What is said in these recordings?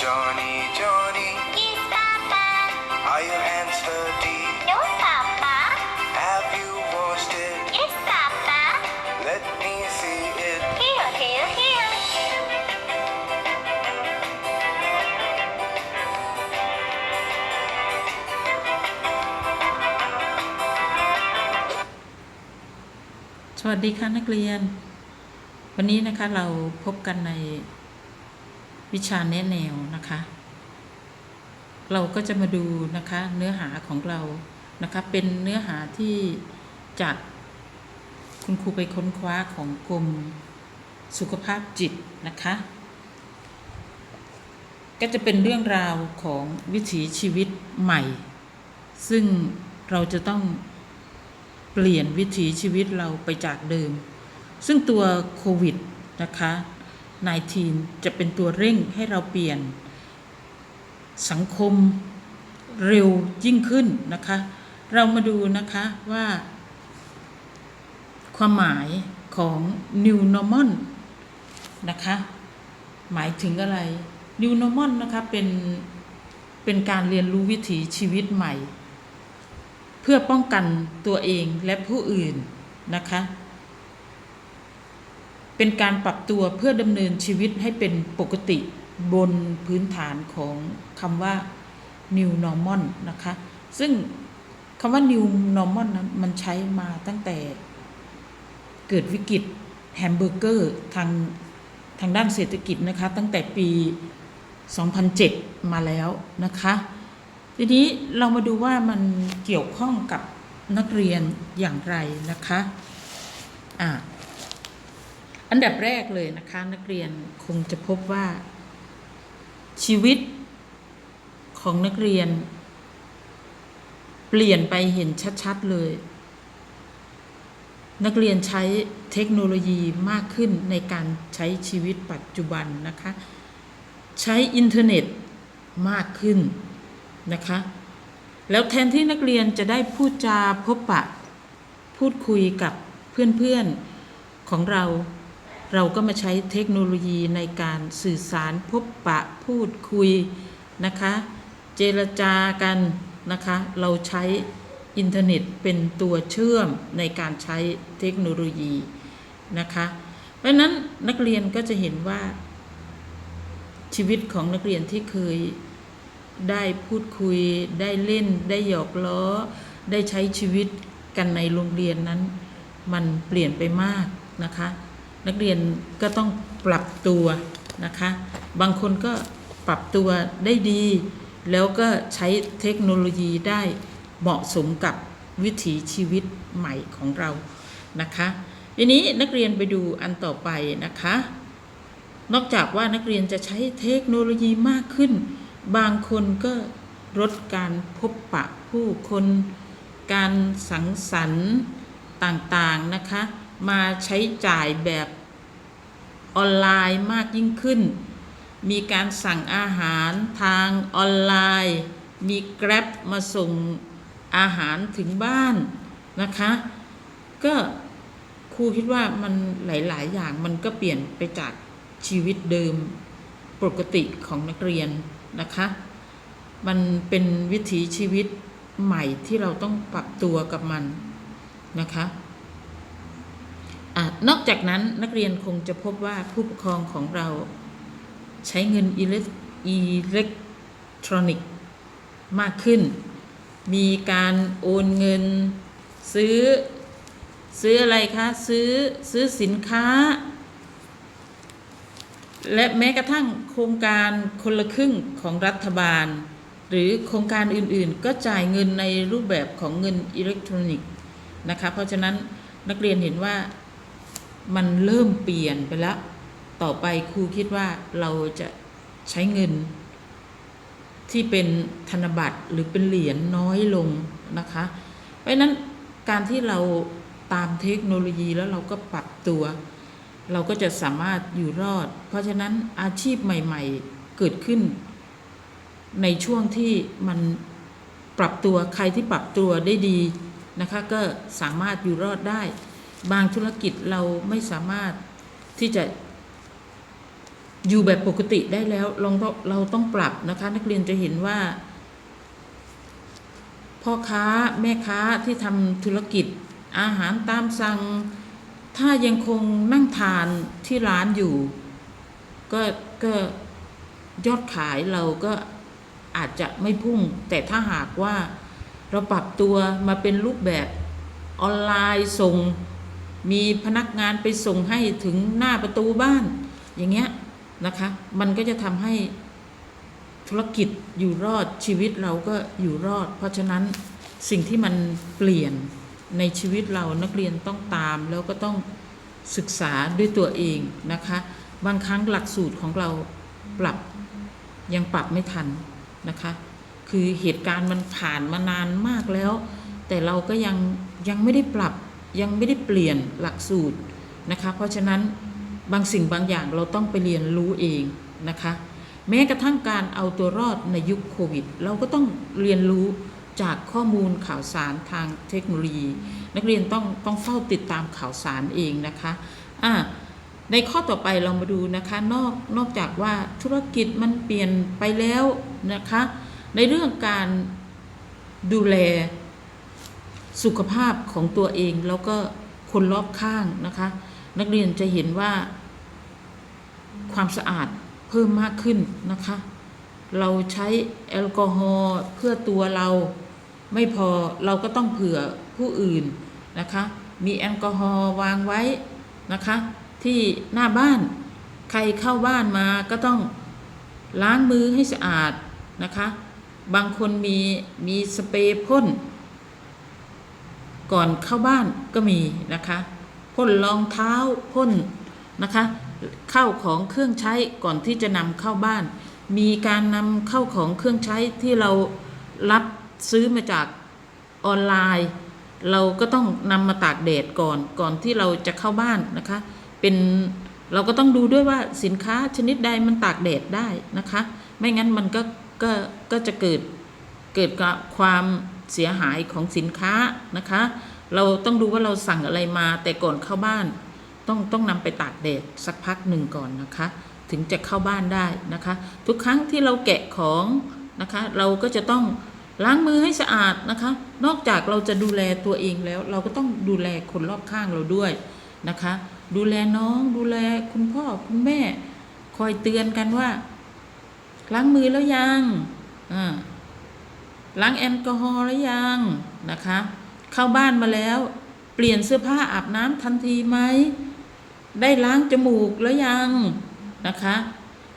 Johnny, Johnny, Yes, Papa. are your hands dirty? No, Papa. Have you washed it? Yes, Papa. Let me see it. Here, here, here. สวัสดีค่ะนักเรียน วันนี้นะคะเราพบกันใน วิชาแนะแนวนะคะ เราก็จะมาดูนะคะเนื้อหาของเรานะคะเป็นเนื้อหาที่จากคุณครูไปค้นคว้าของกรมสุขภาพจิตนะคะ ก็จะเป็นเรื่องราวของวิถีชีวิตใหม่ ซึ่งเราจะต้องเปลี่ยนวิถีชีวิตเราไปจากเดิม ซึ่งตัวโควิดนะคะ 19 จะเป็นตัวเร่งให้เราเปลี่ยนสังคมเร็วยิ่งขึ้นนะคะ เรามาดูนะคะว่า ความหมายของ new normal นะคะ หมายถึงอะไร new normal นะคะเป็นเป็นการเรียนรู้วิถีชีวิตใหม่ เพื่อป้องกันตัวเองและผู้อื่นนะคะ เป็นการปรับตัวเพื่อดำเนินชีวิตให้เป็นปกติบนพื้นฐานของคำว่า new normal นะคะ ซึ่งคำว่า new normal นั้นมันใช้มาตั้งแต่เกิดวิกฤตแฮมเบอร์เกอร์ทางทางด้านเศรษฐกิจนะคะ ตั้งแต่ปี 2007 มาแล้วนะคะ ทีนี้เรามาดูว่ามันเกี่ยวข้องกับนักเรียนอย่างไรนะคะ อะ อันดับแรกเลยนะคะนักเรียนคงจะพบว่า ชีวิตของนักเรียน เปลี่ยนไปเห็นชัดๆเลย นักเรียนใช้เทคโนโลยีมากขึ้นในการใช้ชีวิตปัจจุบันนะคะ ใช้อินเทอร์เน็ตมากขึ้นนะคะ แล้วแทนที่นักเรียนจะได้พูดจาพบปะ พูดคุยกับเพื่อนๆของเรา เราก็มาใช้เทคโนโลยีในการสื่อสารพบปะพูดคุยนะคะ เจรจากันนะคะ เราใช้อินเทอร์เน็ตเป็นตัวเชื่อมในการใช้เทคโนโลยีนะคะ เพราะนั้นนักเรียนก็จะเห็นว่าชีวิตของนักเรียนที่เคยได้พูดคุย ได้เล่น ได้หยอกล้อ ได้ใช้ชีวิตกันในโรงเรียนนั้น มันเปลี่ยนไปมากนะคะ นักเรียนก็ต้องปรับตัวนะคะ บางคนก็ปรับตัวได้ดี แล้วก็ใช้เทคโนโลยีได้เหมาะสมกับวิถีชีวิตใหม่ของเรานะคะทีนี้นักเรียนไปดูอันต่อไปนะคะ นอกจากว่านักเรียนจะใช้เทคโนโลยีมากขึ้น บางคนก็ลดการพบปะผู้คน การสังสรรค์ต่างๆนะคะ มาใช้จ่ายแบบออนไลน์มากยิ่งขึ้น มีการสั่งอาหารทางออนไลน์ มี Grab มาส่งอาหารถึงบ้านนะคะ ก็ครูคิดว่ามันหลาย ๆ อย่างมันก็เปลี่ยนไปจากชีวิตเดิมปกติของนักเรียนนะคะ มันเป็นวิถีชีวิตใหม่ที่เราต้องปรับตัวกับมันนะคะ อนอกจากนั้นนักเรียนคงจะพบว่าผู้ปกครองของเราใช้เงินอิเล็กทรอนิกส์มากขึ้น มีการโอนเงินซื้อซื้ออะไรคะซื้อซื้อสินค้า และแม้กระทั่งโครงการคนละครึ่งของรัฐบาล หรือโครงการอื่นๆ ก็จ่ายเงินในรูปแบบของเงินอิเล็กทรอนิกส์นะคะเพราะฉะนั้นนักเรียนเห็นว่า มันเริ่มเปลี่ยนไปแล้ว ต่อไปครูคิดว่าเราจะใช้เงิน ที่เป็นธนบัตรหรือเป็นเหรียญน้อยลงนะคะ เพราะฉะนั้นการที่เราตามเทคโนโลยีแล้วเราก็ปรับตัว เราก็จะสามารถอยู่รอด เพราะฉะนั้นอาชีพใหม่ ๆเกิดขึ้น ในช่วงที่มันปรับตัวใครที่ปรับตัวได้ดีนะคะ ก็สามารถอยู่รอดได้ บางธุรกิจเราไม่สามารถที่จะอยู่แบบปกติได้แล้วเราต้องเราต้องปรับนะคะ นักเรียนจะเห็นว่า พ่อค้าแม่ค้าที่ทำธุรกิจอาหารตามสั่ง ถ้ายังคงนั่งทานที่ร้านอยู่ ก็ก็ยอดขายเราก็อาจจะไม่พุ่ง แต่ถ้าหากว่าเราปรับตัวมาเป็นรูปแบบออนไลน์ส่ง มีพนักงานไปส่งให้ถึงหน้าประตูบ้าน อย่างเงี้ยนะคะ มันก็จะทำให้ธุรกิจอยู่รอดชีวิตเราก็อยู่รอด เพราะฉะนั้นสิ่งที่มันเปลี่ยนในชีวิตเรานักเรียนต้องตาม แล้วก็ต้องศึกษาด้วยตัวเองนะคะ บางครั้งหลักสูตรของเราปรับยังปรับไม่ทันนะคะ คือเหตุการณ์มันผ่านมานานมากแล้ว แต่เราก็ยังยังไม่ได้ปรับ ยังไม่ได้เปลี่ยนหลักสูตรนะคะเพราะฉะนั้นบางสิ่งบางอย่างเราต้องไปเรียนรู้เองนะคะแม้กระทั่งการเอาตัวรอดในยุคโควิด เราก็ต้องเรียนรู้จากข้อมูลข่าวสารทางเทคโนโลยี นักเรียนต้องต้องเฝ้าติดตามข่าวสารเองนะคะอ่าในข้อต่อไปเรามาดูนะคะนอกนอกจากว่าธุรกิจมันเปลี่ยนไปแล้วนะคะในเรื่องการดูแล สุขภาพของตัวเองแล้วก็คนรอบข้างนะคะ นักเรียนจะเห็นว่าความสะอาดเพิ่มมากขึ้นนะคะ เราใช้แอลกอฮอล์เพื่อตัวเราไม่พอเราก็ต้องเผื่อผู้อื่นนะคะ มีแอลกอฮอล์วางไว้นะคะ ที่หน้าบ้านใครเข้าบ้านมาก็ต้องล้างมือให้สะอาดนะคะ บางคนมีมีสเปรย์พ่น ก่อนเข้าบ้านก็มีนะคะพ่นรองเท้าพ่นนะคะเข้าของเครื่องใช้ก่อนที่จะนำเข้าบ้าน มีการนำเข้าของเครื่องใช้ที่เรารับซื้อมาจากออนไลน์ เราก็ต้องนำมาตากแดดก่อนก่อนที่เราจะเข้าบ้านนะคะ เป็นเราก็ต้องดูด้วยว่าสินค้าชนิดใดมันตากแดดได้นะคะ ไม่งั้นมันก็ก็ก็จะเกิด เกิดกับความเสียหายของสินค้านะคะ เราต้องดูว่าเราสั่งอะไรมาแต่ก่อนเข้าบ้านต้องต้องนำไปตากแดดสักพักหนึ่งก่อนนะคะ ถึงจะเข้าบ้านได้นะคะ ทุกครั้งที่เราแกะของนะคะ เราก็จะต้องล้างมือให้สะอาดนะคะ นอกจากเราจะดูแลตัวเองแล้ว เราก็ต้องดูแลคนรอบข้างเราด้วยนะคะ ดูแลน้องดูแลคุณพ่อคุณแม่ คอยเตือนกันว่า ล้างมือแล้วยังอ่า ล้างแอลกอฮอล์หรือยังนะคะ เข้าบ้านมาแล้ว เปลี่ยนเสื้อผ้าอาบน้ำทันทีไหมได้ล้างจมูกแล้วยังนะคะ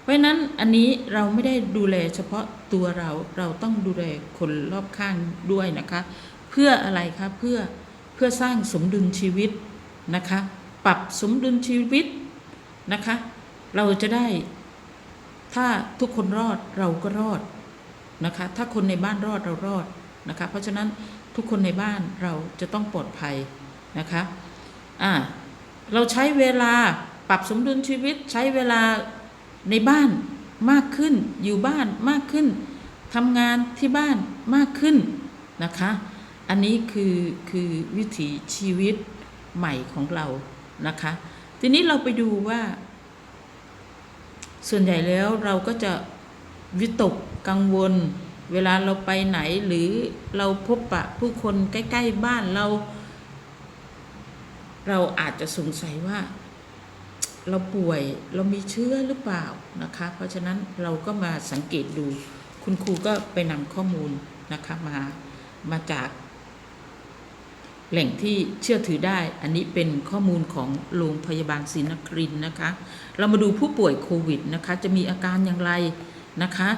เพราะฉะนั้นอันนี้เราไม่ได้ดูแลเฉพาะตัวเราเราต้องดูแลคนรอบข้างด้วยนะคะ เพื่ออะไรคะเพื่อเพื่อสร้างสมดุลชีวิตนะคะ ปรับสมดุลชีวิตนะคะ เราจะได้ ถ้าทุกคนรอดเราก็รอด นะคะ ถ้าคนในบ้านรอดเรารอดนะคะ เพราะฉะนั้นทุกคนในบ้านเราจะต้องปลอดภัยนะคะอ่าเราใช้เวลาปรับสมดุลชีวิตใช้เวลาในบ้านมากขึ้น อยู่บ้านมากขึ้นทำงานที่บ้านมากขึ้นนะคะ อันนี้คือคือวิถีชีวิตใหม่ของเรานะคะ ทีนี้เราไปดูว่า ส่วนใหญ่แล้วเราก็จะวิตก กังวล เวลาเราไปไหนหรือเราพบปะผู้คนใกล้ๆบ้านเรา เราอาจจะสงสัยว่า เราป่วยเรามีเชื้อหรือเปล่านะคะ เพราะฉะนั้นเราก็มาสังเกตดู คุณครูก็ไปนำข้อมูลนะคะมามาจากแหล่งที่เชื่อถือได้ อันนี้เป็นข้อมูลของโรงพยาบาลศรีนครินนะคะ เรามาดูผู้ป่วยโควิดนะคะ จะมีอาการอย่างไรนะคะ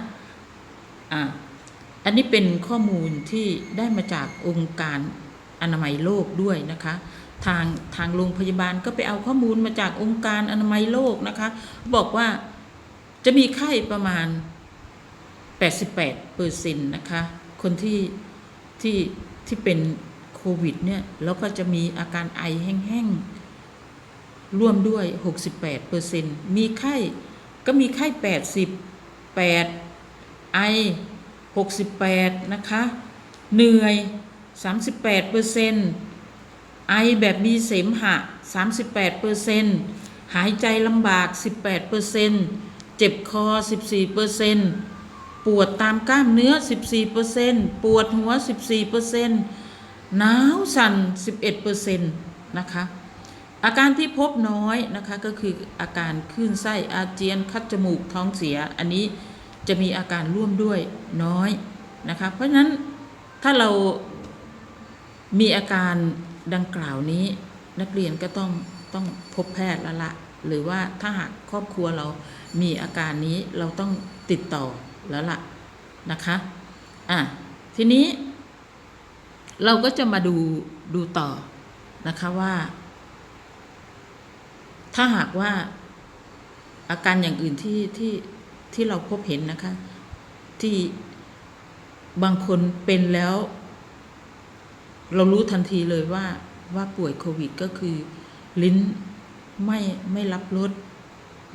อ่าอันนี้เป็นข้อมูลที่ได้มาจากองค์การอนามัยโลกด้วยนะคะ ทางทางโรงพยาบาลก็ไปเอาข้อมูลมาจากองค์การอนามัยโลกนะคะ บอกว่าจะมีไข้ประมาณ 88เปอร์เซ็นต์นะคะ คนที่ที่ที่เป็นโควิดเนี่ย แล้วก็จะมีอาการไอแห้งๆ ร่วมด้วย 68เปอร์เซ็นต์มีไข้ก็มีไข้ 88 ไอ 68 นะคะ เหนื่อย 38เปอร์เซ็นต์ไอแบบมีเสมหะ 38เปอร์เซ็นต์หายใจลำบาก 18เปอร์เซ็นต์เจ็บคอ 14เปอร์เซ็นปวดตามกล้ามเนื้อ 14เปอร์เซ็นปวดหัว 14เปอร์เซ็นหนาวสั่น 11เปอร์เซ็นนะคะ อาการที่พบน้อยนะคะก็คืออาการคลื่นไส้อาเจียนคัดจมูกท้องเสียอันนี้ จะมีอาการร่วมด้วยน้อยนะคะเพราะฉะนั้นถ้าเรามีอาการดังกล่าวนี้นักเรียนก็ต้องต้องพบแพทย์แล้วละ หรือว่าถ้าหากครอบครัวเรามีอาการนี้เราต้องติดต่อแล้วละนะคะอะทีนี้ เราก็จะมาดูดูต่อนะคะว่า ถ้าหากว่าอาการอย่างอื่นที่ที่ ที่เราพบเห็นนะคะ ที่บางคนเป็นแล้ว เรารู้ทันทีเลยว่าว่าป่วยโควิดก็คือ ลิ้นไม่ไม่รับรส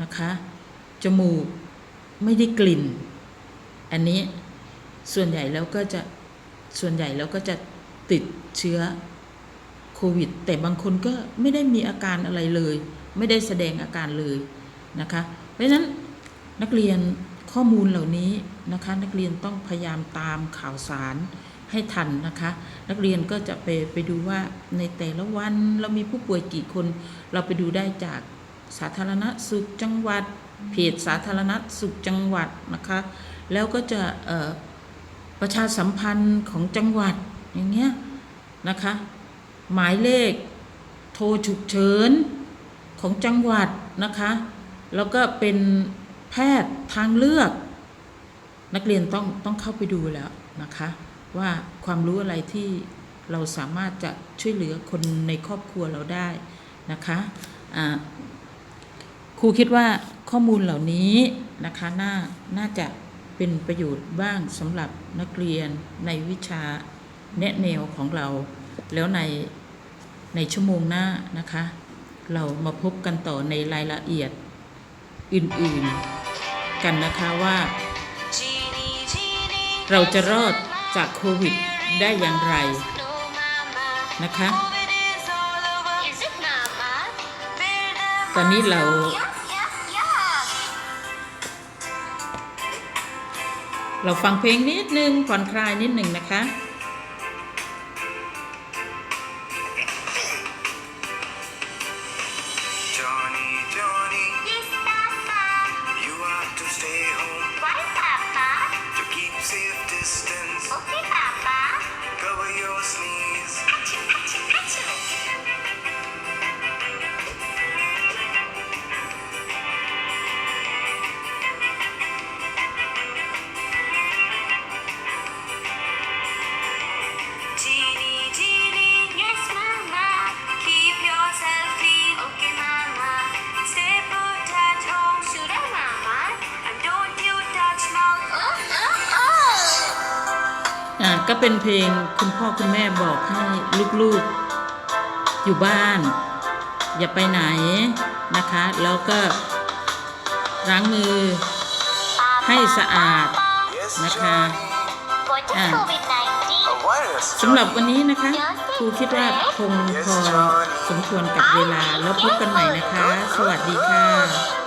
นะคะ จมูกไม่ได้กลิ่น อันนี้ส่วนใหญ่แล้วก็จะส่วนใหญ่แล้วก็จะติดเชื้อโควิด แต่บางคนก็ไม่ได้มีอาการอะไรเลย ไม่ได้แสดงอาการเลยนะคะ เพราะฉะนั้น นักเรียนข้อมูลเหล่านี้นะคะ นักเรียนต้องพยายามตามข่าวสารให้ทันนะคะ นักเรียนก็จะไปไปดูว่าในแต่ละวันเรามีผู้ป่วยกี่คน เราไปดูได้จากสาธารณสุขจังหวัดเพจสาธารณสุขจังหวัดนะคะ แล้วก็จะประชาสัมพันธ์ของจังหวัดอย่างเงี้ยนะคะ หมายเลขโทรฉุกเฉินของจังหวัดนะคะ แล้วก็เป็น แพทย์ทางเลือก นักเรียนต้องต้องเข้าไปดูแล้วนะคะ ว่าความรู้อะไรที่เราสามารถจะช่วยเหลือคนในครอบครัวเราได้นะคะครูคิดว่าข้อมูลเหล่านี้นะคะน่าน่าจะเป็นประโยชน์บ้างสำหรับนักเรียนในวิชาแนะแนวของเรา แล้วในในชั่วโมงหน้านะคะ เรามาพบกันต่อในรายละเอียดอื่น ๆ กันนะคะว่า เราจะรอดจากโควิดได้อย่างไร No mama นะคะ Is it mama ตอนนี้เรา Yeah yeah yeah เราฟังเพลงนิดนึงผ่อนคลายนิดหนึ่งนะคะ ก็เป็นเพลงคุณพ่อคุณแม่บอกให้ลูกๆอยู่บ้าน อย่าไปไหนนะคะ แล้วก็ล้างมือให้สะอาด Yes, Naka. Johnny. What is Ah. COVID-19 A virus. สำหรับวันนี้นะคะครูคิดว่าคงพอสมควรกับเวลาแล้วพบกันใหม่นะคะ สวัสดีค่ะ